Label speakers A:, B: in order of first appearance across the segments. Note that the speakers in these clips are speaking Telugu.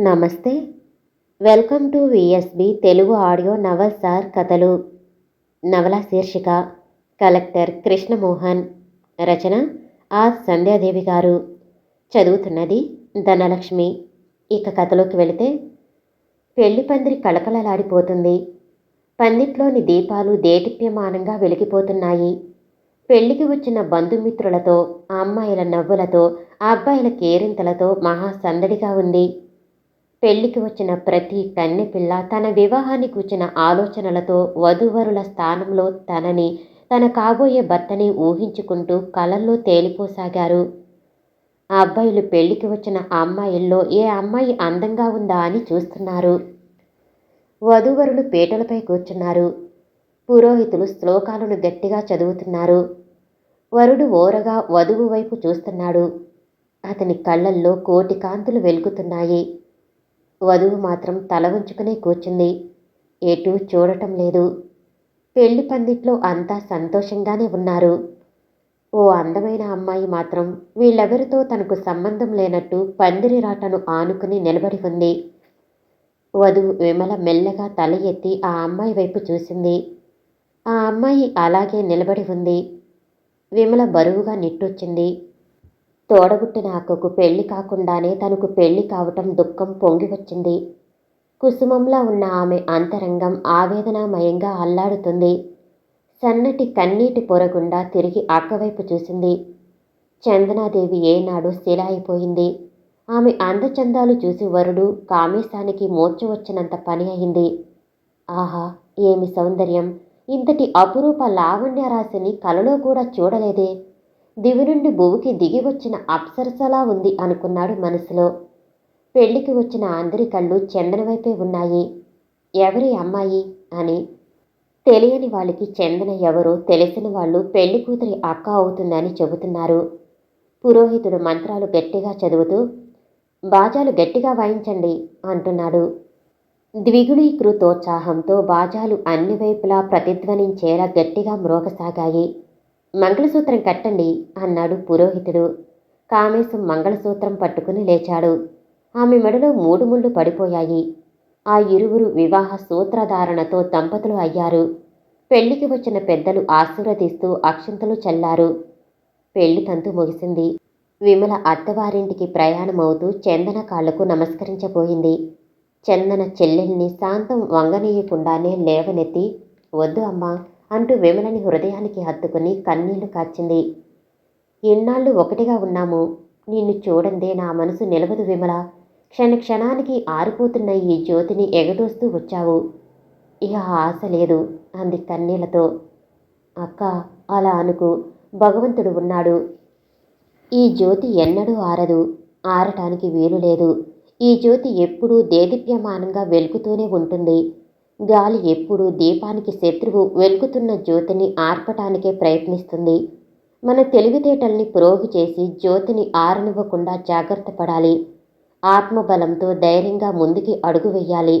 A: నమస్తే. Welcome to VSB Telugu audio novel sir కథలు. నవల శీర్షిక కలెక్టర్ కృష్ణమోహన్. రచన ఆర్ సంధ్యాదేవి గారు. చదువుతున్నది ధనలక్ష్మి. ఇక కథలోకి వెళితే పెళ్ళి పందిరి కళకళలాడిపోతుంది. పందిట్లోని దీపాలు దేటిప్యమానంగా వెలిగిపోతున్నాయి. పెళ్ళికి వచ్చిన బంధుమిత్రులతో ఆ అమ్మాయిల నవ్వులతో ఆ అబ్బాయిల కేరింతలతో మహా సందడిగా ఉంది. పెళ్ళికి వచ్చిన ప్రతి కన్నెపిల్ల తన వివాహానికి వచ్చిన ఆలోచనలతో వధూవరుల స్థానంలో తనని తన కాబోయే భర్తని ఊహించుకుంటూ కలల్లో తేలిపోసాగారు. ఆ అబ్బాయిలు పెళ్ళికి వచ్చిన అమ్మాయిల్లో ఏ అమ్మాయి అందంగా ఉందా అని చూస్తున్నారు. వధూవరులు పీటలపై కూర్చున్నారు. పురోహితులు శ్లోకాలను గట్టిగా చదువుతున్నారు. వరుడు ఓరగా వధువు వైపు చూస్తున్నాడు. అతని కళ్ళల్లో కోటి కాంతులు వెలుగుతున్నాయి. వధువు మాత్రం తల ఉంచుకునే కూర్చుంది. ఎటూ చూడటం లేదు. పెళ్ళి పందిట్లో అంతా సంతోషంగానే ఉన్నారు. ఓ అందమైన అమ్మాయి మాత్రం వీళ్ళెవరితో తనకు సంబంధం లేనట్టు పందిరి రాటను ఆనుకుని నిలబడి ఉంది. వధువు విమల మెల్లగా తల ఎత్తి ఆ అమ్మాయి వైపు చూసింది. ఆ అమ్మాయి అలాగే నిలబడి ఉంది. విమల బరువుగా నిట్టొచ్చింది. తోడబుట్టిన అక్కకు పెళ్ళి కాకుండానే తనకు పెళ్ళి కావటం దుఃఖం పొంగి వచ్చింది. కుసుమంలా ఉన్న ఆమె అంతరంగం ఆవేదనామయంగా అల్లాడుతుంది. సన్నటి కన్నీటి పొరగుండా తిరిగి అక్కవైపు చూసింది. చందనాదేవి ఏనాడు స్థిర అయిపోయింది ఆమె అందచందాలు చూసి వరుడు కామేశానికి మోర్చ వచ్చినంత పని అయింది. ఆహా ఏమి సౌందర్యం! ఇంతటి అపురూప లావణ్య రాశిని కలలో కూడా చూడలేదే. దివి నుండి భూమికి దిగి వచ్చిన అప్సరసలా ఉంది అనుకున్నాడు మనసులో. పెళ్ళికి వచ్చిన అందరి కళ్ళు చందన వైపే ఉన్నాయి. ఎవరి అమ్మాయి అని తెలియని వాళ్ళకి చందన ఎవరో తెలిసిన వాళ్ళు పెళ్ళి కూతురి అక్క అవుతుందని చెబుతున్నారు. పురోహితుడు మంత్రాలు గట్టిగా చదువుతూ బాజాలు గట్టిగా వాయించండి అంటున్నాడు. ద్విగుణీకృతోత్సాహంతో బాజాలు అన్ని వైపులా ప్రతిధ్వనించేలా గట్టిగా మ్రోగసాగాయి. మంగళసూత్రం కట్టండి అన్నాడు పురోహితుడు. కామేశం మంగళసూత్రం పట్టుకుని లేచాడు. ఆమె మెడలో మూడు ముళ్ళు పడిపోయాయి. ఆ ఇరువురు వివాహ సూత్రధారణతో దంపతులు అయ్యారు. పెళ్ళికి వచ్చిన పెద్దలు ఆశీర్వదిస్తూ అక్షంతలు చల్లారు. పెళ్ళి తంతు ముగిసింది. విమల అత్తవారింటికి ప్రయాణమవుతూ చందన కాళ్ళకు నమస్కరించబోయింది. చందన చెల్లెల్ని శాంతం వంగనీయకుండానే లేవనెత్తి వద్దు అమ్మా అంటూ విమలని హృదయానికి హత్తుకుని కన్నీళ్ళు కాచింది ఎన్నాళ్ళు ఒకటిగా ఉన్నాము. నిన్ను చూడందే నా మనసు నిలవదు విమల. క్షణ క్షణానికి ఆరిపోతున్న ఈ జ్యోతిని ఎగదోస్తూ వచ్చావు. ఇక ఆశ లేదు అంది కన్నీళ్ళతో. అక్క అలా అనుకు. భగవంతుడు ఉన్నాడు. ఈ జ్యోతి ఎన్నడూ ఆరదు. ఆరటానికి వీలు లేదు. ఈ జ్యోతి ఎప్పుడూ దేదీప్యమానంగా వెలుగుతూనే ఉంటుంది. గాలి ఎప్పుడూ దీపానికి శత్రువు వెలుగుతున్న జ్యోతిని ఆర్పటానికే ప్రయత్నిస్తుంది. మన తెలివితేటల్ని ప్రోగు చేసి జ్యోతిని ఆరనివ్వకుండా జాగ్రత్త పడాలి. ఆత్మబలంతో ధైర్యంగా ముందుకి అడుగు వెయ్యాలి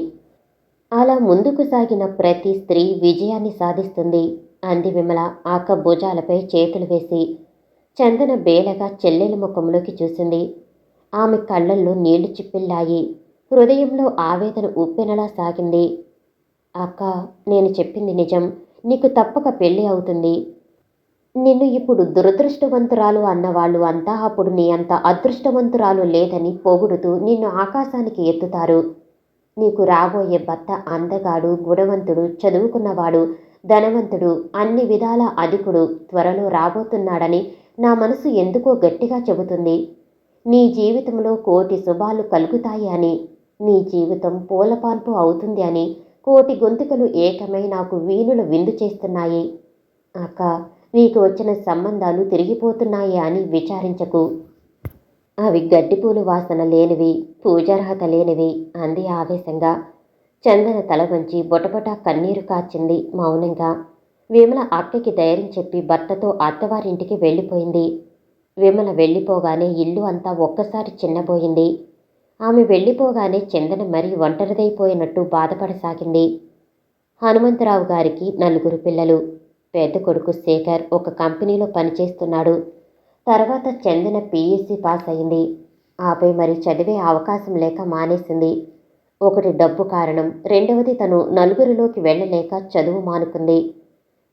A: అలా ముందుకు సాగిన ప్రతి స్త్రీ విజయాన్ని సాధిస్తుంది. అంది విమల ఆక భుజాలపై చేతులు వేసి. చందన బేలగా చెల్లెల ముఖంలోకి చూసింది. ఆమె కళ్ళల్లో నీళ్ళు చిప్పిల్లాయి. హృదయంలో ఆవేదన ఉప్పెనలా సాగింది. అక్క నేను చెప్పింది నిజం. నీకు తప్పక పెళ్ళి అవుతుంది. నిన్ను ఇప్పుడు దురదృష్టవంతురాలు అన్నవాళ్ళు అంతా అప్పుడు నీ అంత అదృష్టవంతురాలు లేదని పొగుడుతూ నిన్ను ఆకాశానికి ఎత్తుతారు. నీకు రాబోయే భర్త అందగాడు గుణవంతుడు చదువుకున్నవాడు ధనవంతుడు అన్ని విధాల అధికుడు త్వరలో రాబోతున్నాడని నా మనసు ఎందుకో గట్టిగా చెబుతుంది. నీ జీవితంలో కోటి శుభాలు కలుగుతాయి అని నీ జీవితం పూలపాన్పు అవుతుంది అని కోటి గొంతుకలు ఏకమై నాకు వీణులు విందు చేస్తున్నాయి. అక్క నీకు వచ్చిన సంబంధాలు తిరిగిపోతున్నాయి అని విచారించకు. అవి గడ్డిపూలు వాసన లేనివి పూజార్హత లేనివి అంది ఆవేశంగా. చందన తల వంచి బొటబొట కన్నీరు కాచింది మౌనంగా. విమల అక్కకి ధైర్యం చెప్పి భర్తతో అత్తవారింటికి వెళ్ళిపోయింది. విమల వెళ్ళిపోగానే ఇల్లు అంతా ఒక్కసారి చిన్నబోయింది. ఆమె వెళ్ళిపోగానే చందన మరీ ఒంటరిదైపోయినట్టు బాధపడసాగింది. హనుమంతరావు గారికి నలుగురు పిల్లలు. పెద్ద కొడుకు శేఖర్ ఒక కంపెనీలో పనిచేస్తున్నాడు. తర్వాత చందన పీఎస్సీ పాస్ అయింది. ఆపై మరి చదివే అవకాశం లేక మానేసింది. ఒకటి డబ్బు కారణం. రెండవది తను నలుగురిలోకి వెళ్ళలేక చదువు మానుకుంది.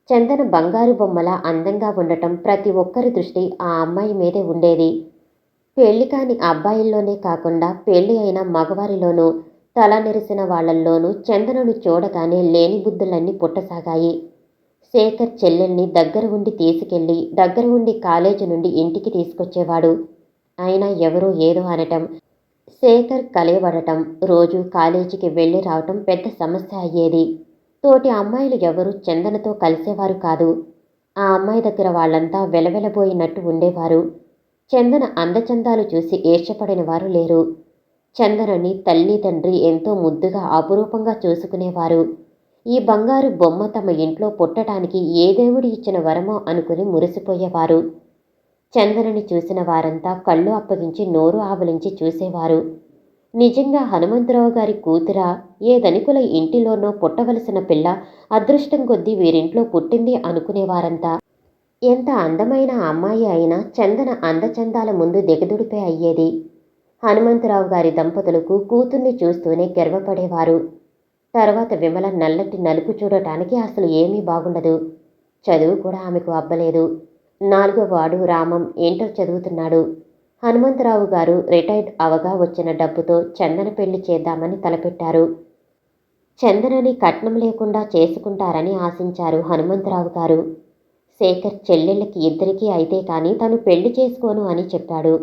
A: చందన బంగారు బొమ్మల అందంగా ఉండటం ప్రతి ఒక్కరి దృష్టి ఆ అమ్మాయి మీదే ఉండేది. పెళ్ళి కాని అబ్బాయిల్లోనే కాకుండా పెళ్ళి అయిన మగవారిలోనూ తల నెరిసిన వాళ్ళల్లోనూ చందనను చూడగానే లేని బుద్ధులన్నీ పుట్టసాగాయి. శేఖర్ చెల్లెల్ని దగ్గర ఉండి తీసుకెళ్ళి దగ్గర ఉండి కాలేజీ నుండి ఇంటికి తీసుకొచ్చేవాడు. అయినా ఎవరో ఏదో అనటం శేఖర్ కలయబడటం రోజు కాలేజీకి వెళ్ళి రావటం పెద్ద సమస్య అయ్యేది. తోటి అమ్మాయిలు ఎవరు చందనతో కలిసేవారు కాదు. ఆ అమ్మాయి దగ్గర వాళ్ళంతా వెలవెలబోయినట్టు ఉండేవారు. చందన అందచందాలు చూసి ఏర్చపడిన వారు లేరు. చందనని తల్లి తండ్రి ఎంతో ముద్దుగా అపురూపంగా చూసుకునేవారు. ఈ బంగారు బొమ్మ తమ ఇంట్లో పుట్టడానికి ఏ దేవుడు ఇచ్చిన వరమో అనుకుని మురిసిపోయేవారు. చందనని చూసిన వారంతా కళ్ళు అప్పగించి నోరు ఆవలించి చూసేవారు. నిజంగా హనుమంతరావు గారి కూతురా ఏ ధనికుల ఇంటిలోనో పుట్టవలసిన పిల్ల అదృష్టం కొద్దీ వీరింట్లో పుట్టింది అనుకునేవారంతా. ఎంత అందమైన అమ్మాయి అయినా చందన అందచందాల ముందు దిగదుడిపే అయ్యేది. హనుమంతరావు గారి దంపతులకు కూతుర్ని చూస్తూనే గర్వపడేవారు. తర్వాత విమల నల్లటి నలుపు చూడటానికి అసలు ఏమీ బాగుండదు. చదువు కూడా ఆమెకు అబ్బలేదు. నాలుగో వాడు రామం ఇంటర్ చదువుతున్నాడు. హనుమంతరావు గారు రిటైర్డ్ అవగా వచ్చిన డబ్బుతో చందన పెళ్ళి చేద్దామని తలపెట్టారు. చందనని కట్నం లేకుండా చేసుకుంటారని ఆశించారు హనుమంతరావు గారు. శేఖర్ చెల్లెళ్ళకి ఇద్దరికీ అయితే కానీ తను పెళ్ళి చేసుకోను అని చెప్పాడు.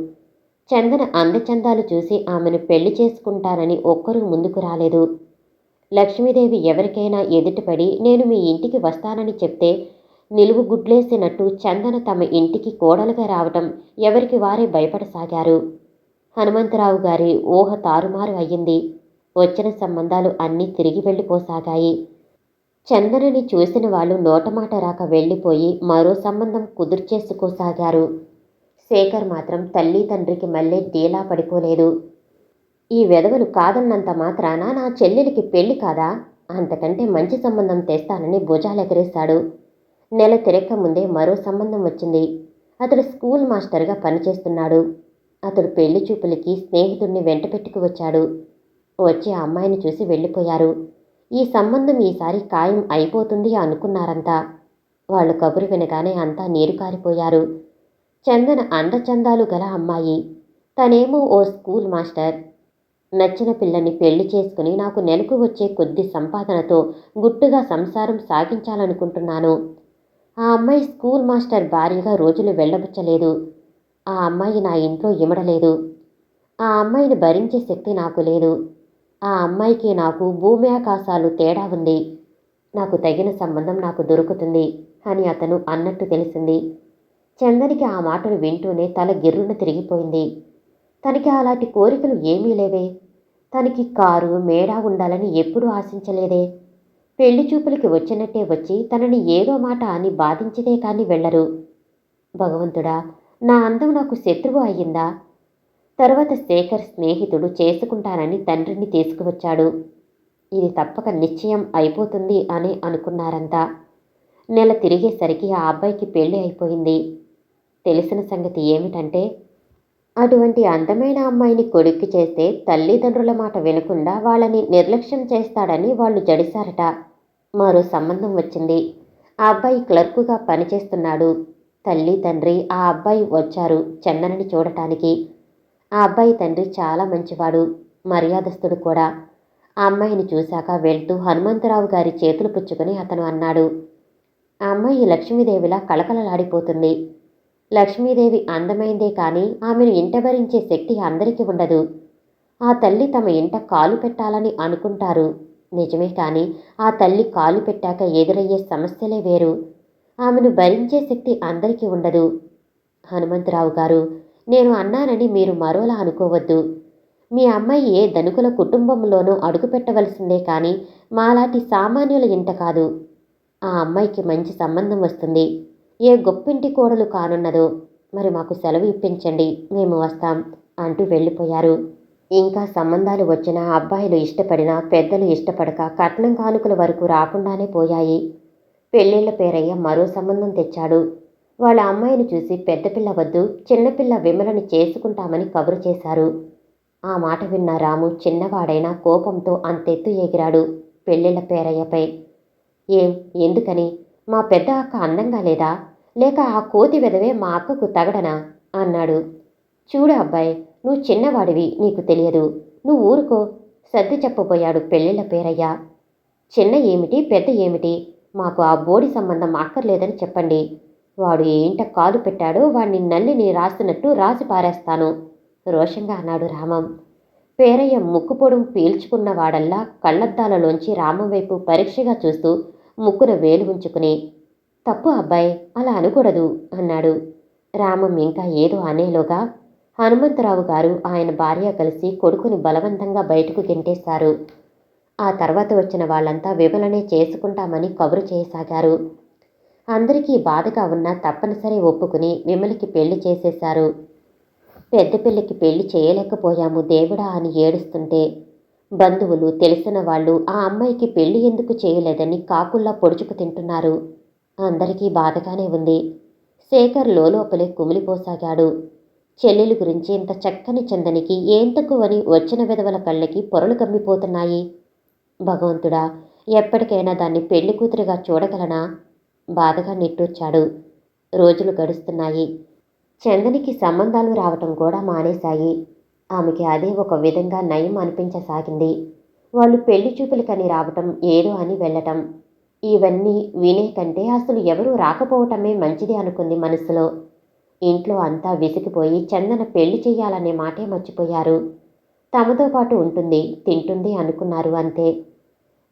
A: చందన అందచందాలు చూసి ఆమెను పెళ్ళి చేసుకుంటానని ఒక్కరూ ముందుకు రాలేదు. లక్ష్మీదేవి ఎవరికైనా ఎదుటపడి నేను మీ ఇంటికి వస్తానని చెప్తే నిలువు గుడ్లేసినట్టు చందన తమ ఇంటికి కోడలుగా రావటం ఎవరికి వారే భయపడసాగారు. హనుమంతరావు గారి ఊహ తారుమారు అయ్యింది. వచ్చిన సంబంధాలు అన్నీ తిరిగి వెళ్ళిపోసాగాయి. చందనని చూసిన వాళ్ళు నోటమాట రాక వెళ్ళిపోయి మరో సంబంధం కుదుర్చేసుకోసాగారు. శేఖర్ మాత్రం తల్లి తండ్రికి మళ్ళీ డీలా పడిపోలేదు. ఈ వెధవలు కాదన్నంత మాత్రాన నా చెల్లెలికి పెళ్ళి కాదా? అంతకంటే మంచి సంబంధం తెస్తానని భుజాలెగరేశాడు. నెల తిరక్క ముందే మరో సంబంధం వచ్చింది. అతడు స్కూల్ మాస్టర్గా పనిచేస్తున్నాడు. అతడు పెళ్ళి చూపులకి స్నేహితుడిని వెంట పెట్టుకు వచ్చాడు. వచ్చి అమ్మాయిని చూసి వెళ్ళిపోయారు. ఈ సంబంధం ఈసారి ఖాయం అయిపోతుంది అనుకున్నారంతా. వాళ్ళు కబురు వినగానే అంతా నీరు కారిపోయారు. చందన అందచందాలు గల అమ్మాయి. తనేమో ఓ స్కూల్ మాస్టర్. నచ్చిన పిల్లని పెళ్ళి చేసుకుని నాకు నెలకు వచ్చే కొద్ది సంపాదనతో గుట్టుగా సంసారం సాగించాలనుకుంటున్నాను. ఆ అమ్మాయి స్కూల్ మాస్టర్ భార్యగా రోజులు వెళ్ళబుచ్చలేదు. ఆ అమ్మాయి నా ఇంట్లో ఇమడలేదు. ఆ అమ్మాయిని భరించే శక్తి నాకు లేదు. ఆ అమ్మాయికి నాకు భూమి ఆకాశాలు తేడా ఉంది. నాకు తగిన సంబంధం నాకు దొరుకుతుంది అని అతను అన్నట్టు తెలిసింది. చందనికి ఆ మాటలు వింటూనే తల గిర్రున తిరిగిపోయింది. తనకి అలాంటి కోరికలు ఏమీ లేవే. తనకి కారు మేడా ఉండాలని ఎప్పుడూ ఆశించలేదే. పెళ్ళి చూపులకి వచ్చినట్టే వచ్చి తనని ఏదో మాట అని బాధించితే కానీ వెళ్ళరు. భగవంతుడా నా అందం నాకు శత్రువు అయ్యిందా? తర్వాత శేఖర్ స్నేహితుడు చేసుకుంటానని తండ్రిని తీసుకువచ్చాడు. ఇది తప్పక నిశ్చయం అయిపోతుంది అని అనుకున్నారంతా నెల తిరిగేసరికి ఆ అబ్బాయికి పెళ్ళి అయిపోయింది. తెలిసిన సంగతి ఏమిటంటే అటువంటి అందమైన అమ్మాయిని కొడుక్కి చేస్తే తల్లిదండ్రుల మాట వినకుండా వాళ్ళని నిర్లక్ష్యం చేస్తాడని వాళ్ళు జడిశారట. మరో సంబంధం వచ్చింది. ఆ అబ్బాయి క్లర్కుగా పనిచేస్తున్నాడు. తల్లి తండ్రి ఆ అబ్బాయి వచ్చారు చందనని చూడటానికి. ఆ అబ్బాయి తండ్రి చాలా మంచివాడు మర్యాదస్తుడు కూడా. ఆ అమ్మాయిని చూశాక వెళ్తూ హనుమంతరావు గారి చేతులు పుచ్చుకొని అతను అన్నాడు ఆ అమ్మాయి లక్ష్మీదేవిలా కళకళలాడిపోతుంది. లక్ష్మీదేవి అందమైందే కానీ ఆమెను ఇంటబరించే శక్తి అందరికీ ఉండదు. ఆ తల్లి తమ ఇంట కాలు పెట్టాలని అనుకుంటారు. నిజమే కానీ ఆ తల్లి కాలు పెట్టాక ఎదురయ్యే సమస్యలే వేరు. ఆమెను భరించే శక్తి అందరికీ ఉండదు. హనుమంతరావు గారు నేను అన్నానని మీరు మరోలా అనుకోవద్దు. మీ అమ్మాయి ఏ ధనుకుల కుటుంబంలోనూ అడుగుపెట్టవలసిందే కానీ మాలాంటి సామాన్యుల ఇంట కాదు. ఆ అమ్మాయికి మంచి సంబంధం వస్తుంది. ఏ గొప్పింటి కోడలు కానున్నదో. మరి మాకు సెలవు ఇప్పించండి మేము వస్తాం అంటూ వెళ్ళిపోయారు. ఇంకా సంబంధాలు వచ్చిన అబ్బాయిలు ఇష్టపడినా పెద్దలు ఇష్టపడక కట్నం కానుకల వరకు రాకుండానే పోయాయి. పెళ్ళిళ్ళ పేరయ్య మరో సంబంధం తెచ్చాడు. వాళ్ళ అమ్మాయిని చూసి పెద్దపిల్ల వద్దు చిన్నపిల్ల విమలని చేసుకుంటామని కబురు చేశారు. ఆ మాట విన్న రాము చిన్నవాడైనా కోపంతో అంతెత్తు ఎగిరాడు పెళ్ళిళ్ళ పేరయ్యపై. ఏం ఎందుకని? మా పెద్ద అక్క అందంగా లేదా? లేక ఆ కోతి వెదవే మా అక్కకు తగడనా? అన్నాడు. చూడు అబ్బాయి నువ్వు చిన్నవాడివి నీకు తెలియదు. నువ్వు ఊరుకో సర్ది చెప్పబోయాడు పెళ్ళిళ్ళ పేరయ్య. చిన్న ఏమిటి పెద్ద ఏమిటి? మాకు ఆ బోడి సంబంధం అక్కర్లేదని చెప్పండి. వాడు ఏంట కాలు పెట్టాడో వాడిని నల్లిని రాస్తున్నట్టు రాసి పారేస్తాను రోషంగా అన్నాడు రామం. పేరయ్య ముక్కు పొడుం పీల్చుకున్నవాడల్లా కళ్ళద్దాలలోంచి రామం వైపు పరీక్షగా చూస్తూ ముక్కున వేలు ఉంచుకుని తప్పు అబ్బాయి అలా అనకూడదు అన్నాడు. రామం ఇంకా ఏదో అనేలోగా హనుమంతరావు గారు ఆయన భార్య కలిసి కొడుకుని బలవంతంగా బయటకు గెంటేశారు. ఆ తర్వాత వచ్చిన వాళ్ళంతా విమలనే చేసుకుంటామని కబురు చేయసాగారు. అందరికీ బాధగా ఉన్నా తప్పనిసరి ఒప్పుకుని విమలికి పెళ్ళి చేసేశారు. పెద్ద పిల్లకి పెళ్ళి చేయలేకపోయాము దేవుడా అని ఏడుస్తుంటే బంధువులు తెలిసిన వాళ్ళు ఆ అమ్మాయికి పెళ్ళి ఎందుకు చేయలేదని కాకుల్లా పొడుచుకు తింటున్నారు. అందరికీ బాధగానే ఉంది. శేఖర్ లోపలే కుమిలిపోసాగాడు. చెల్లెలు గురించి ఇంత చక్కని చందనికి ఏం తక్కువని వచ్చిన విధవల కళ్ళకి పొరలు కమ్మిపోతున్నాయి. భగవంతుడా ఎప్పటికైనా దాన్ని పెళ్ళి కూతురిగా చూడగలనా? బాధగా నిట్టూర్చాడు. రోజులు గడుస్తున్నాయి. చందనికి సంబంధాలు రావటం కూడా మానేశాయి. ఆమెకి అదే ఒక విధంగా నయం అనిపించసాగింది. వాళ్ళు పెళ్ళి చూపులకని రావటం ఏదో అని వెళ్ళటం. ఇవన్నీ వినే కంటే అసలు ఎవరూ రాకపోవటమే మంచిది అనుకుంది మనసులో. ఇంట్లో అంతా విసిగిపోయి చందన పెళ్ళి చేయాలనే మాటే మర్చిపోయారు. తమతో పాటు ఉంటుంది తింటుంది అనుకున్నారు అంతే.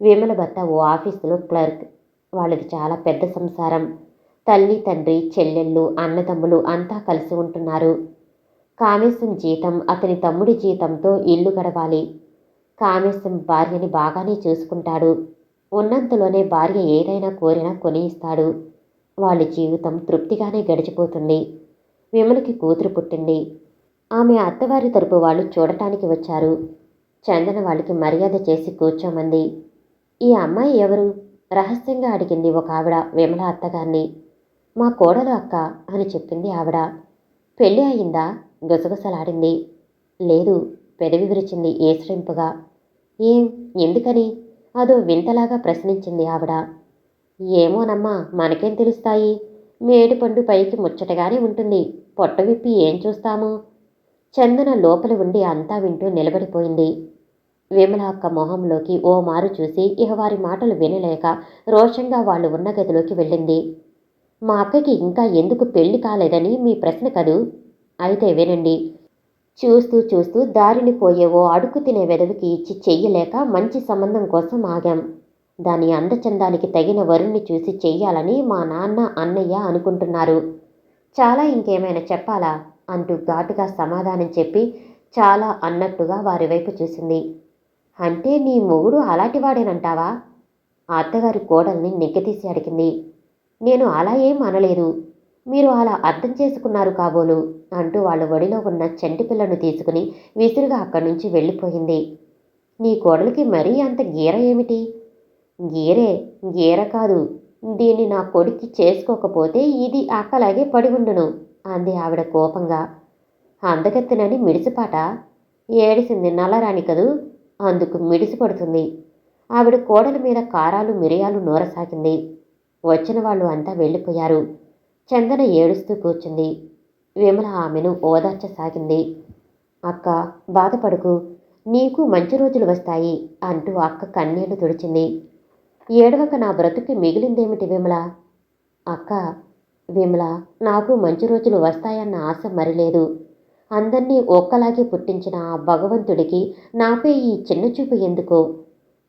A: విమల భర్త ఓ ఆఫీసులో క్లర్క్. వాళ్ళది చాలా పెద్ద సంసారం. తల్లి తండ్రి చెల్లెళ్ళు అన్నదమ్ములు అంతా కలిసి ఉంటున్నారు. కామేశం జీతం అతని తమ్ముడి జీతంతో ఇల్లు గడవాలి. కామేశం భార్యని బాగానే చూసుకుంటాడు. ఉన్నంతలోనే భార్య ఏదైనా కోరినా కొని ఇస్తాడు వాళ్ళ జీవితం తృప్తిగానే గడిచిపోతుంది. విమలకి కూతురు పుట్టింది. ఆమె అత్తవారి తరపు వాళ్ళు చూడటానికి వచ్చారు. చందన వాళ్ళకి మర్యాద చేసి కూర్చోమంది. ఈ అమ్మాయి ఎవరు? రహస్యంగా అడిగింది ఒక ఆవిడ విమల అత్తగారిని. మా కోడలు అక్క అని చెప్పింది ఆవిడ. పెళ్ళి అయిందా? గుసగుసలాడింది. లేదు పెదవి విరిచింది ఏసరింపుగా. ఏం ఎందుకని? అదో వింతలాగా ప్రశ్నించింది ఆవిడ. ఏమోనమ్మా మనకేం తెలుస్తాయి? మేడిపండు పైకి ముచ్చటగానే ఉంటుంది. పొట్ట విప్పి ఏం చూస్తాము? చందన లోపల ఉండి అంతా వింటూ నిలబడిపోయింది. విమల అక్క మొహంలోకి ఓ మారు చూసి ఇక వారి మాటలు వినలేక రోషంగా వాళ్ళు ఉన్న గదిలోకి వెళ్ళింది. మా అక్కకి ఇంకా ఎందుకు పెళ్ళి కాలేదని మీ ప్రశ్న కదూ? అయితే వినండి. చూస్తూ చూస్తూ దారిని పోయే ఓ అడుగు తినే వెదవికి ఇచ్చి చెయ్యలేక మంచి సంబంధం కోసం ఆగాం. దాని అందచందానికి తగిన వరుణ్ణి చూసి చెయ్యాలని మా నాన్న అన్నయ్య అనుకుంటున్నారు. చాలా ఇంకేమైనా చెప్పాలా? అంటూ ఘాటుగా సమాధానం చెప్పి చాలా అన్నట్టుగా వారి వైపు చూసింది. అంటే నీ మొగుడు అలాంటివాడేనంటావా? అత్తగారి కోడల్ని నిగ్గదీసి అడిగింది. నేను అలా ఏం అనలేదు. మీరు అలా అర్థం చేసుకున్నారు కాబోలు అంటూ వాళ్ళ ఒడిలో ఉన్న చంటి పిల్లను తీసుకుని విసురుగా అక్కడి నుంచి వెళ్ళిపోయింది. నీ కోడలికి మరీ అంత గీర ఏమిటి? గీరే గీర కాదు. దీన్ని నా కొడుక్కి చేసుకోకపోతే ఇది అక్కలాగే పడి ఉండును అంది ఆవిడ కోపంగా. అందగత్తెనని మిడిసిపాట? ఏడిసింది నల్లరాణి కదూ? అందుకు మిడిసిపడుతుంది. ఆవిడ కోడల మీద కారాలు మిరియాలు నూరసాగింది వచ్చిన వాళ్ళు అంతా వెళ్ళిపోయారు. చందన ఏడుస్తూ కూర్చుంది. విమల ఆమెను ఓదార్చసాగింది అక్క బాధపడుకు. నీకు మంచి రోజులు వస్తాయి అంటూ అక్క కన్నీళ్ళు తుడిచింది. ఏడవక నా బ్రతుకి మిగిలిందేమిటి విమల? అక్క విమల నాకు మంచి రోజులు వస్తాయన్న ఆశ మరిలేదు. అందరినీ ఒక్కలాగే పుట్టించిన ఆ భగవంతుడికి నాపై ఈ చిన్న చూపు ఎందుకో?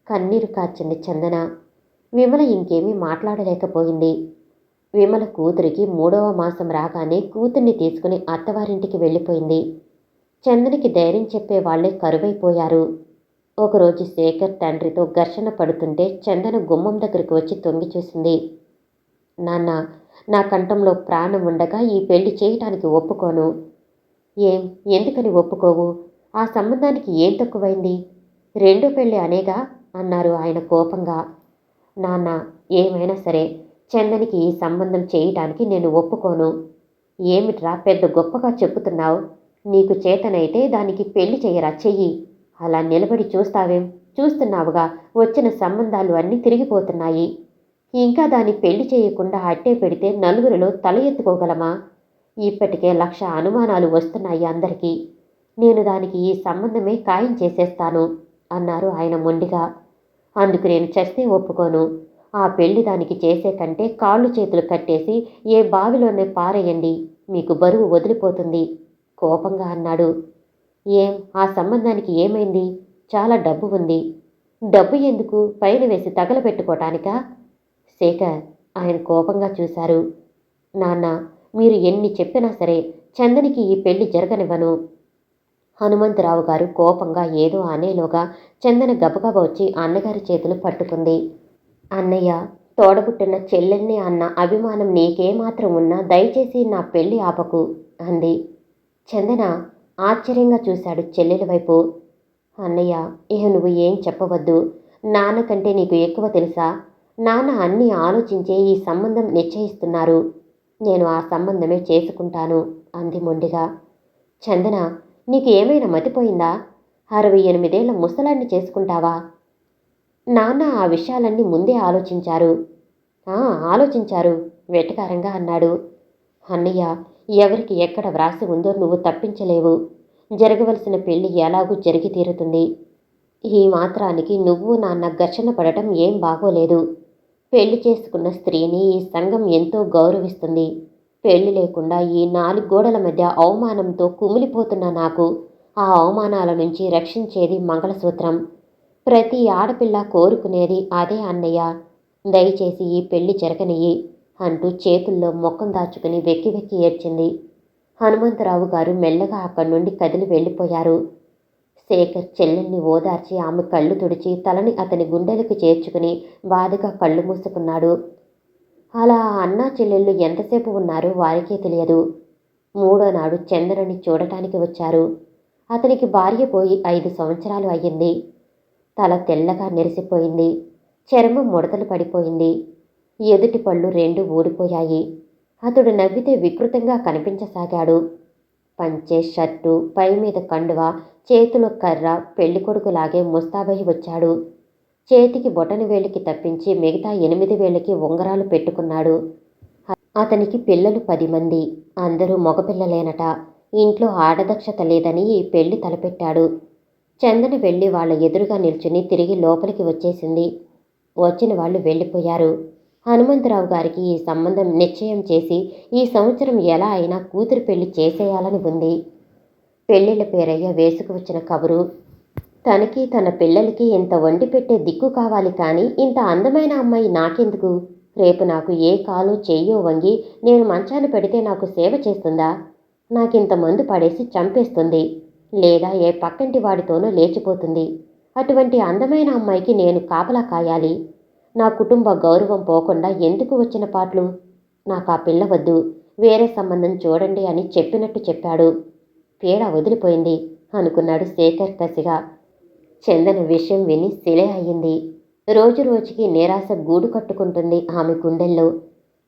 A: కన్నీరు కార్చింది చందన. విమల ఇంకేమీ మాట్లాడలేకపోయింది. విమల కూతురికి మూడవ మాసం రాగానే కూతుర్ని తీసుకుని అత్తవారింటికి వెళ్ళిపోయింది. చందనికి ధైర్యం చెప్పే వాళ్ళే కరువైపోయారు. ఒకరోజు శేఖర్ తండ్రితో ఘర్షణ పడుతుంటే చందన గుమ్మం దగ్గరికి వచ్చి తొంగి చూసింది. నాన్న నా కంఠంలో ప్రాణం ఉండగా ఈ పెళ్ళి చేయటానికి ఒప్పుకోను. ఏం? ఎందుకని ఒప్పుకోవు? ఆ సంబంధానికి ఏం తక్కువైంది? రెండో పెళ్ళి అనేగా? అన్నారు ఆయన కోపంగా. నాన్న ఏమైనా సరే చందనికి ఈ సంబంధం చేయటానికి నేను ఒప్పుకోను. ఏమిట్రా పెద్ద గొప్పగా చెప్పుతున్నావు? నీకు చేతనైతే దానికి పెళ్ళి చేయరా చెయ్యి. అలా నిలబడి చూస్తావేం? చూస్తున్నావుగా వచ్చిన సంబంధాలు అన్నీ తిరిగిపోతున్నాయి. ఇంకా దాన్ని పెళ్ళి చేయకుండా అట్టే పెడితే నలుగురిలో తల ఎత్తుకోగలమా? ఇప్పటికే లక్ష అనుమానాలు వస్తున్నాయి అందరికీ. నేను దానికి ఈ సంబంధమే ఖాయం చేసేస్తాను అన్నారు ఆయన మొండిగా. అందుకు నేను చస్తే ఒప్పుకోను. ఆ పెళ్ళి దానికి చేసే కంటే కాళ్ళు చేతులు కట్టేసి ఏ బావిలోనే పారేయండి మీకు బరువు వదిలిపోతుంది కోపంగా అన్నాడు. ఏం ఆ సంబంధానికి ఏమైంది? చాలా డబ్బు ఉంది. డబ్బు ఎందుకు? పైన వేసి తగలబెట్టుకోటానికా? శేఖర్ ఆయన కోపంగా చూశారు. నాన్న మీరు ఎన్ని చెప్పినా సరే చందనికి ఈ పెళ్ళి జరగనివ్వను. హనుమంతరావు గారు కోపంగా ఏదో అనేలోగా చందన గబగబ వచ్చి అన్నగారి చేతులు పట్టుకుంది. అన్నయ్య తోడబుట్టిన చెల్లెల్ని అన్న అభిమానం నీకేమాత్రం ఉన్నా దయచేసి నా పెళ్ళి ఆపకు అంది. చందన ఆశ్చర్యంగా చూశాడు చెల్లెల వైపు. అన్నయ్య ఇహ నువ్వు ఏం చెప్పవద్దు. నాన్న కంటే నీకు ఎక్కువ తెలుసా? నాన్న అన్నీ ఆలోచించే ఈ సంబంధం నిశ్చయిస్తున్నారు. నేను ఆ సంబంధమే చేసుకుంటాను అంది మొండిగా. చందన నీకు ఏమైనా మతిపోయిందా? అరవై ఎనిమిదేళ్ళ ముసలాన్ని చేసుకుంటావా? నాన్న ఆ విషయాలన్నీ ముందే ఆలోచించారు. ఆలోచించారు వెటకారంగా అన్నాడు. అన్నయ్య ఎవరికి ఎక్కడ వ్రాసి ఉందో నువ్వు తప్పించలేవు. జరగవలసిన పెళ్ళి ఎలాగూ జరిగి తీరుతుంది. ఈ మాత్రానికి నువ్వు నాన్న ఘర్షణ పడటం ఏం బాగోలేదు. పెళ్ళి చేసుకున్న స్త్రీని ఈ సంఘం ఎంతో గౌరవిస్తుంది. పెళ్ళి లేకుండా ఈ నాలుగు గోడల మధ్య అవమానంతో కుమిలిపోతున్న నాకు ఆ అవమానాల నుంచి రక్షించేది మంగళసూత్రం. ప్రతి ఆడపిల్ల కోరుకునేది అదే అన్నయ్య. దయచేసి ఈ పెళ్ళి జరగనియ్యి అంటూ చేతుల్లో మొక్కం దాచుకుని వెక్కి వెక్కి ఏడ్చింది. హనుమంతరావు గారు మెల్లగా అక్కడి నుండి కదిలి వెళ్ళిపోయారు. శేఖర్ చెల్లెల్ని ఓదార్చి ఆమె కళ్ళు తుడిచి తలని అతని గుండెలకు చేర్చుకుని బాధగా కళ్ళు మూసుకున్నాడు. అలా ఆ అన్నా చెల్లెళ్ళు ఎంతసేపు ఉన్నారో వారికే తెలియదు. మూడో నాడు చంద్రని చూడటానికి వచ్చారు. అతనికి భార్య పోయి ఐదు సంవత్సరాలు అయ్యింది. తల తెల్లగా నెరిసిపోయింది. చర్మం ముడతలు పడిపోయింది. ఎదుటి పళ్ళు రెండు ఊడిపోయాయి. అతడు నవ్వితే వికృతంగా కనిపించసాగాడు. పంచె షర్టు పై మీద కండువ చేతిలో కర్ర పెళ్ళికొడుకులాగే ముస్తాబహి వచ్చాడు. చేతికి బొటన వేలికి తప్పించి మిగతా ఎనిమిది వేలకి ఉంగరాలు పెట్టుకున్నాడు. అతనికి పిల్లలు పది మంది. అందరూ మగపిల్లలేనట. ఇంట్లో ఆడదక్షత లేదని ఈ పెళ్ళి తలపెట్టాడు. చందన వెళ్ళి వాళ్ళ ఎదురుగా నిల్చుని తిరిగి లోపలికి వచ్చేసింది. వచ్చిన వాళ్ళు వెళ్ళిపోయారు. హనుమంతరావు గారికి ఈ సంబంధం నిశ్చయం చేసి ఈ సంవత్సరం ఎలా అయినా కూతురు పెళ్ళి చేసేయాలని ఉంది. పెళ్ళిళ్ళ పేరయ్య వేసుకు వచ్చిన కబురు. తనకి తన పిల్లలకి ఇంత వండి పెట్టే దిక్కు కావాలి కానీ ఇంత అందమైన అమ్మాయి నాకెందుకు? రేపు నాకు ఏ కాలు చెయ్యో వంగి నేను మంచాన పెడితే నాకు సేవ చేస్తుందా? నాకింత మందు పడేసి చంపేస్తుంది. లేదా ఏ పక్కంటి వాడితోనో లేచిపోతుంది. అటువంటి అందమైన అమ్మాయికి నేను కాపలా కాయాలి. నా కుటుంబ గౌరవం పోకుండా ఎందుకు వచ్చిన పాటలు? నాకు ఆ పిల్ల వద్దు వేరే సంబంధం చూడండి అని చెప్పినట్టు చెప్పాడు. పీడ వదిలిపోయింది అనుకున్నాడు శేఖర్ కసిగా. చందన విషయం విని సిలే అయ్యింది. రోజు రోజుకి నిరాశ గూడు కట్టుకుంటుంది ఆమె గుండెల్లో.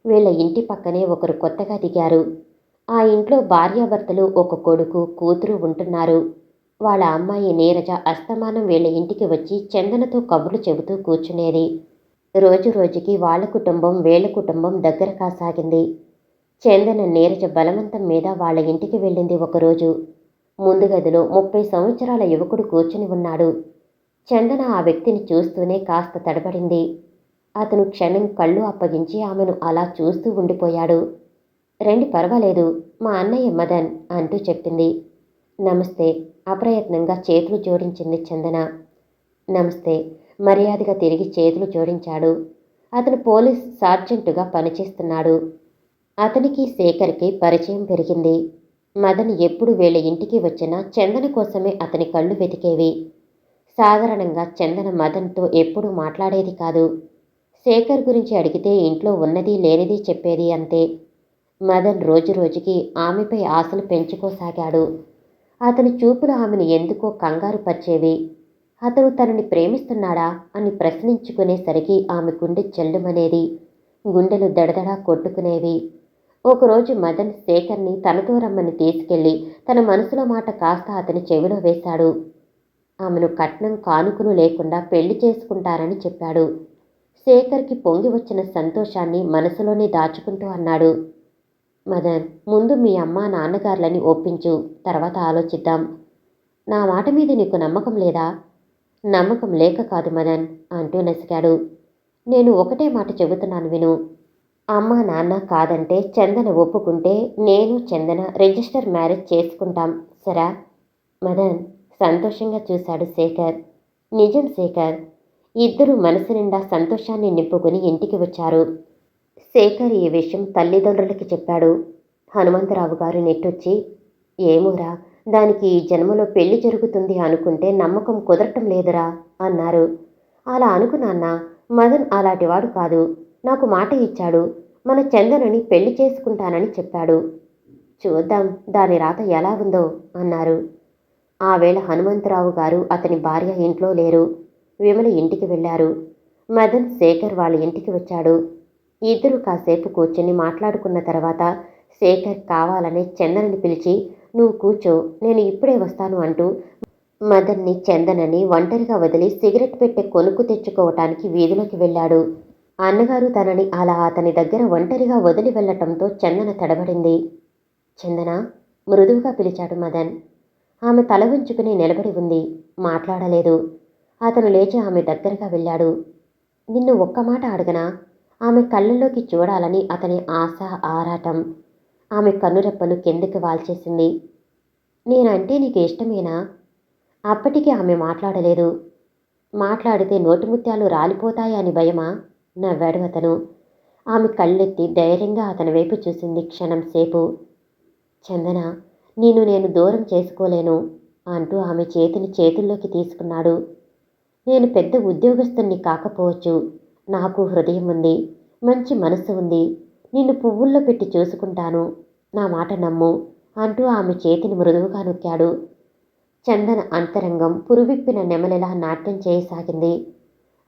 A: వీళ్ళ ఇంటి పక్కనే ఒకరు కొత్తగా దిగారు. ఆ ఇంట్లో భార్యాభర్తలు ఒక కొడుకు కూతురు ఉంటున్నారు. వాళ్ళ అమ్మాయి నీరజ అస్తమానం వీళ్ళ ఇంటికి వచ్చి చందనతో కబుర్లు చెబుతూ కూర్చునేది. రోజు రోజుకి వాళ్ళ కుటుంబం వీళ్ళ కుటుంబం దగ్గర కాసాగింది. చందన నీరజ బలవంతం మీద వాళ్ళ ఇంటికి వెళ్ళింది ఒకరోజు. ముందు గదిలో ముప్పై సంవత్సరాల యువకుడు కూర్చుని ఉన్నాడు. చందన ఆ వ్యక్తిని చూస్తూనే కాస్త తడబడింది. అతను క్షణం కళ్ళు అప్పగించి ఆమెను అలా చూస్తూ ఉండిపోయాడు. రండి పర్వాలేదు మా అన్నయ్య మదన్ అంటూ చెప్పింది. నమస్తే అప్రయత్నంగా చేతులు జోడించింది చందన. నమస్తే మర్యాదగా తిరిగి చేతులు జోడించాడు. అతను పోలీస్ సార్జెంటుగా పనిచేస్తున్నాడు. అతనికి శేఖర్కి పరిచయం పెరిగింది. మదన్ ఎప్పుడు వీళ్ళ ఇంటికి వచ్చినా చందన కోసమే అతని కళ్ళు వెతికేవి. సాధారణంగా చందన మదన్తో ఎప్పుడూ మాట్లాడేది కాదు. శేఖర్ గురించి అడిగితే ఇంట్లో ఉన్నది లేనిది చెప్పేది అంతే. మదన్ రోజు రోజుకి ఆమెపై ఆశలు పెంచుకోసాగాడు. అతని చూపులు ఆమెను ఎందుకో కంగారు పరిచేవి అతను తనని ప్రేమిస్తున్నాడా అని ప్రశ్నించుకునేసరికి ఆమె గుండె చెల్లుమనేది. గుండెలు దడదడా కొట్టుకునేవి. ఒకరోజు మదన్ శేఖర్ని తనతో రమ్మని తీసుకెళ్ళి తన మనసులో మాట కాస్త అతని చెవిలో వేశాడు. ఆమెను కట్నం కానుకలు లేకుండా పెళ్ళి చేసుకుంటారని చెప్పాడు. శేఖర్కి పొంగి వచ్చిన సంతోషాన్ని మనసులోనే దాచుకుంటూ అన్నాడు. మదన్ ముందు మీ అమ్మ నాన్నగారులని ఒప్పించు తర్వాత ఆలోచిద్దాం. నా మాట మీద నీకు నమ్మకం లేదా? నమ్మకం లేక కాదు మదన్ అంటూ నసిగాడు నేను ఒకటే మాట చెబుతున్నాను విను. అమ్మ నాన్న కాదంటే చందన ఒప్పుకుంటే నేను చందన రిజిస్టర్ మ్యారేజ్ చేసుకుంటాం సరా? మదన్ సంతోషంగా చూశాడు శేఖర్. నిజం శేఖర్ ఇద్దరు మనసు నిండా సంతోషాన్ని నింపుకుని ఇంటికి వచ్చారు. శేఖర్ ఈ విషయం తల్లిదండ్రులకి చెప్పాడు. హనుమంతరావు గారు నెట్టొచ్చి ఏమోరా దానికి ఈ జన్మలో పెళ్ళి జరుగుతుంది అనుకుంటే నమ్మకం కుదరటం లేదురా అన్నారు. అలా అనుకున్నాన్న మదన్ అలాంటివాడు కాదు. నాకు మాట ఇచ్చాడు. మన చందనని పెళ్ళి చేసుకుంటానని చెప్పాడు. చూద్దాం దాని రాత ఎలా ఉందో అన్నారు. ఆ వేళ హనుమంతరావు గారు అతని భార్య ఇంట్లో లేరు. విమల ఇంటికి వెళ్ళారు. మదన్ శేఖర్ వాళ్ళ ఇంటికి వచ్చాడు. ఇద్దరు కాసేపు కూర్చొని మాట్లాడుకున్న తర్వాత శేఖర్ కావాలనే చందనని పిలిచి నువ్వు కూర్చో నేను ఇప్పుడే వస్తాను అంటూ మదన్ని చందనని ఒంటరిగా వదిలి సిగరెట్ పెట్టే కొనుక్కు తెచ్చుకోవటానికి వీధిలోకి వెళ్ళాడు. అన్నగారు తనని అలా అతని దగ్గర ఒంటరిగా వదిలి వెళ్ళటంతో చందన తడబడింది. చందన మృదువుగా పిలిచాడు మదన్. ఆమె తల ఉంచుకుని నిలబడి ఉంది. మాట్లాడలేదు. అతను లేచి ఆమె దగ్గరగా వెళ్ళాడు. నిన్ను ఒక్క మాట అడగనా? ఆమె కళ్ళల్లోకి చూడాలని అతని ఆశ ఆరాటం. ఆమె కన్నురెప్పలు కిందకి వాల్చేసింది. నేనంటే నీకు ఇష్టమేనా అప్పటికి ఆమె మాట్లాడలేదు. మాట్లాడితే నోటిముత్యాలు రాలిపోతాయని భయమా? నవ్వాడు అతను. ఆమె కళ్ళెత్తి ధైర్యంగా అతని వైపు చూసింది క్షణం సేపు. చందన నిన్ను నేను దూరం చేసుకోలేను అంటూ ఆమె చేతిని చేతుల్లోకి తీసుకున్నాడు. నేను పెద్ద ఉద్యోగస్తుని కాకపోవచ్చు. నాకు హృదయం ఉంది. మంచి మనసు ఉంది. నిన్ను పువ్వుల్లో పెట్టి చూసుకుంటాను. నా మాట నమ్ము అంటూ ఆమె చేతిని మృదువుగా నొక్కాడు. చందన అంతరంగం పురువిప్పిన నెమలిలా నాట్యం చేయసాగింది.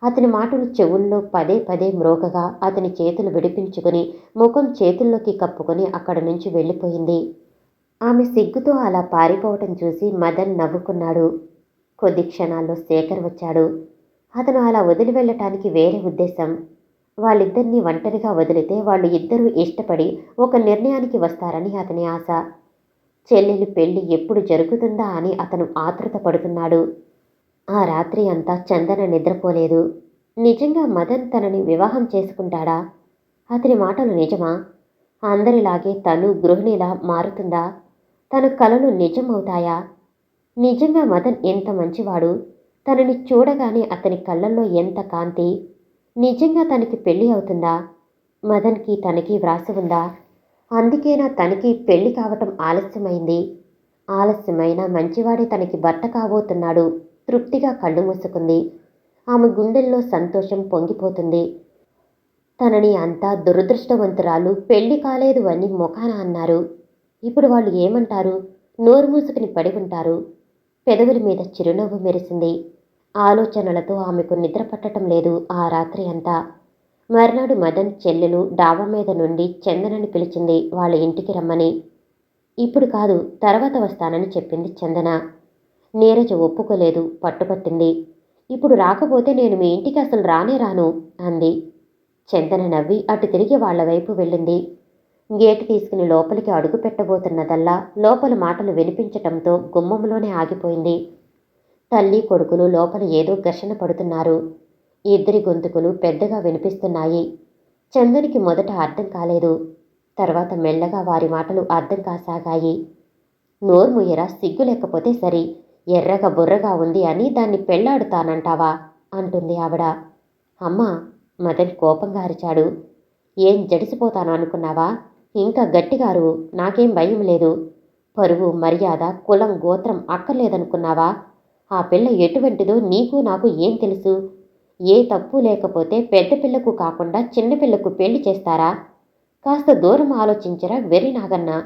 A: అతని మాటలు చెవుల్లో పదే పదే మ్రోగగా అతని చేతులు విడిపించుకుని ముఖం చేతుల్లోకి కప్పుకొని అక్కడి నుంచి వెళ్ళిపోయింది. ఆమె సిగ్గుతో అలా పారిపోవటం చూసి మదన్ నవ్వుకున్నాడు. కొద్ది క్షణాల్లో శేఖర్ వచ్చాడు. అతను అలా వదిలి వెళ్ళటానికి వేరే ఉద్దేశం. వాళ్ళిద్దరినీ ఒంటరిగా వదిలితే వాళ్ళు ఇద్దరూ ఇష్టపడి ఒక నిర్ణయానికి వస్తారని అతని ఆశ. చెల్లెలి పెళ్ళి ఎప్పుడు జరుగుతుందా అని అతను ఆతృత పడుతున్నాడు. ఆ రాత్రి అంతా చందన నిద్రపోలేదు. నిజంగా మదన్ తనని వివాహం చేసుకుంటాడా? అతని మాటలు నిజమా? అందరిలాగే తను గృహిణిలా మారుతుందా? తన కలలు నిజమవుతాయా? నిజంగా మదన్ ఎంత మంచివాడు? తనని చూడగానే అతని కళ్ళల్లో ఎంత కాంతి? నిజంగా తనకి పెళ్ళి అవుతుందా? మదన్కి తనకి వ్రాసి ఉందా? అందుకేనా తనకి పెళ్ళి కావటం ఆలస్యమైంది? ఆలస్యమైన మంచివాడే తనకి భర్త కాబోతున్నాడు. తృప్తిగా కళ్ళు మూసుకుంది. ఆమె గుండెల్లో సంతోషం పొంగిపోతుంది. తనని అంతా దురదృష్టవంతురాలు పెళ్ళి కాలేదు అని ముఖాన అన్నారు. ఇప్పుడు వాళ్ళు ఏమంటారు? నోరు మూసుకుని పడి ఉంటారు. పెదవుల మీద చిరునవ్వు మెరిసింది. ఆలోచనలతో ఆమెకు నిద్ర పట్టడం లేదు ఆ రాత్రి అంతా. మర్నాడు మదన్ చెల్లెలు డాబా మీద నుండి చందనని పిలిచింది వాళ్ళ ఇంటికి రమ్మని. ఇప్పుడు కాదు తర్వాత వస్తానని చెప్పింది చందన. నీరజ ఒప్పుకోలేదు పట్టుపట్టింది. ఇప్పుడు రాకపోతే నేను మీ ఇంటికి అసలు రానే రాను అంది. చందన నవ్వి అటు తిరిగి వాళ్ళ వైపు వెళ్ళింది. గేటు తీసుకుని లోపలికి అడుగు పెట్టబోతున్నదల్లా లోపల మాటలు వినిపించటంతో గుమ్మంలోనే ఆగిపోయింది. తల్లి కొడుకులు లోపల ఏదో ఘర్షణ పడుతున్నారు. ఇద్దరి గొంతుకులు పెద్దగా వినిపిస్తున్నాయి. చందునికి మొదట అర్థం కాలేదు. తర్వాత మెల్లగా వారి మాటలు అర్థం కాసాగాయి. నోర్ముయ్యరా సిగ్గు లేకపోతే సరి ఎర్రగా బుర్రగా ఉంది అని దాన్ని పెళ్ళాడుతానంటావా అంటుంది ఆవిడ. అమ్మా మదన్ కోపంగా అరిచాడు. ఏం జడిసిపోతాను అనుకున్నావా? ఇంకా గట్టిగారు నాకేం భయం లేదు. పరువు మర్యాద కులం గోత్రం అక్కర్లేదనుకున్నావా? ఆ పిల్ల ఎటువంటిదో నీకు నాకు ఏం తెలుసు? ఏ తప్పు లేకపోతే పెద్ద పిల్లకు కాకుండా చిన్న పిల్లకు పెళ్ళి చేస్తారా? కాస్త దూరం ఆలోచించరా వెర్రి నాగన్నా.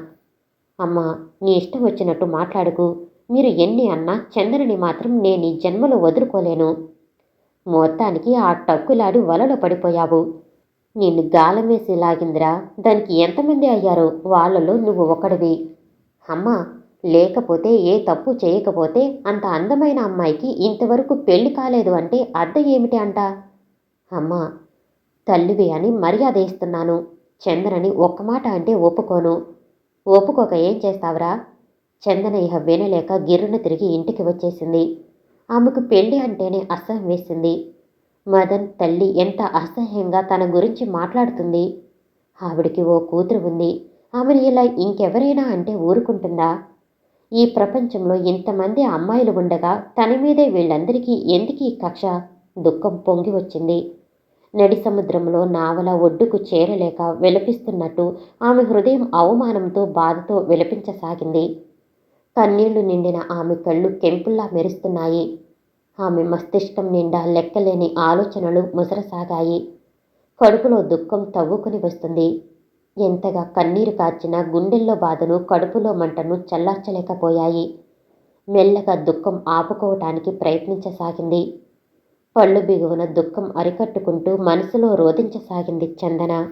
A: అమ్మా నీ ఇష్టం వచ్చినట్టు మాట్లాడుకు. మీరు ఎన్ని అన్నా చందనని మాత్రం నేను ఈ జన్మలో వదులుకోలేను. మొత్తానికి ఆ టక్కులాడి వలలో పడిపోయావు. నిన్ను గాలమేసి లాగిందిరా. దానికి ఎంతమంది అయ్యారో వాళ్ళలో నువ్వు ఒకడివి. అమ్మా లేకపోతే ఏ తప్పు చేయకపోతే అంత అందమైన అమ్మాయికి ఇంతవరకు పెళ్ళి కాలేదు అంటే అర్థం ఏమిటి అంట? అమ్మా తల్లివి అని మర్యాద ఇస్తున్నాను. చందనని ఒక్క మాట అంటే ఒప్పుకోను. ఒప్పుకోక ఏం చేస్తావురా? చందన ఇహ వినలేక గిర్రున తిరిగి ఇంటికి వచ్చేసింది. ఆమెకు పెళ్ళి అంటేనే అసహ్యం వేసింది. మదన్ తల్లి ఎంత అసహ్యంగా తన గురించి మాట్లాడుతుంది. ఆవిడికి ఓ కూతురు ఉంది. ఆమెను ఇలా ఇంకెవరైనా అంటే ఊరుకుంటుందా? ఈ ప్రపంచంలో ఇంతమంది అమ్మాయిలు ఉండగా తన మీదే వీళ్ళందరికీ ఎందుకు ఈ కక్ష? దుఃఖం పొంగి వచ్చింది. నడి సముద్రంలో నావల ఒడ్డుకు చేరలేక విలపిస్తున్నట్టు ఆమె హృదయం అవమానంతో బాధతో విలపించసాగింది. కన్నీళ్ళు నిండిన ఆమె కళ్ళు కెంపుల్లా మెరుస్తున్నాయి. ఆమె మస్తిష్కం నిండా లెక్కలేని ఆలోచనలు ముసరసాగాయి. కడుపులో దుఃఖం తవ్వుకుని వస్తుంది. ఎంతగా కన్నీరు కార్చినా గుండెల్లో బాధను కడుపులో మంటను చల్లార్చలేకపోయాయి. మెల్లగా దుఃఖం ఆపుకోవటానికి ప్రయత్నించసాగింది. పళ్ళు బిగువన దుఃఖం అరికట్టుకుంటూ మనసులో రోధించసాగింది చందన.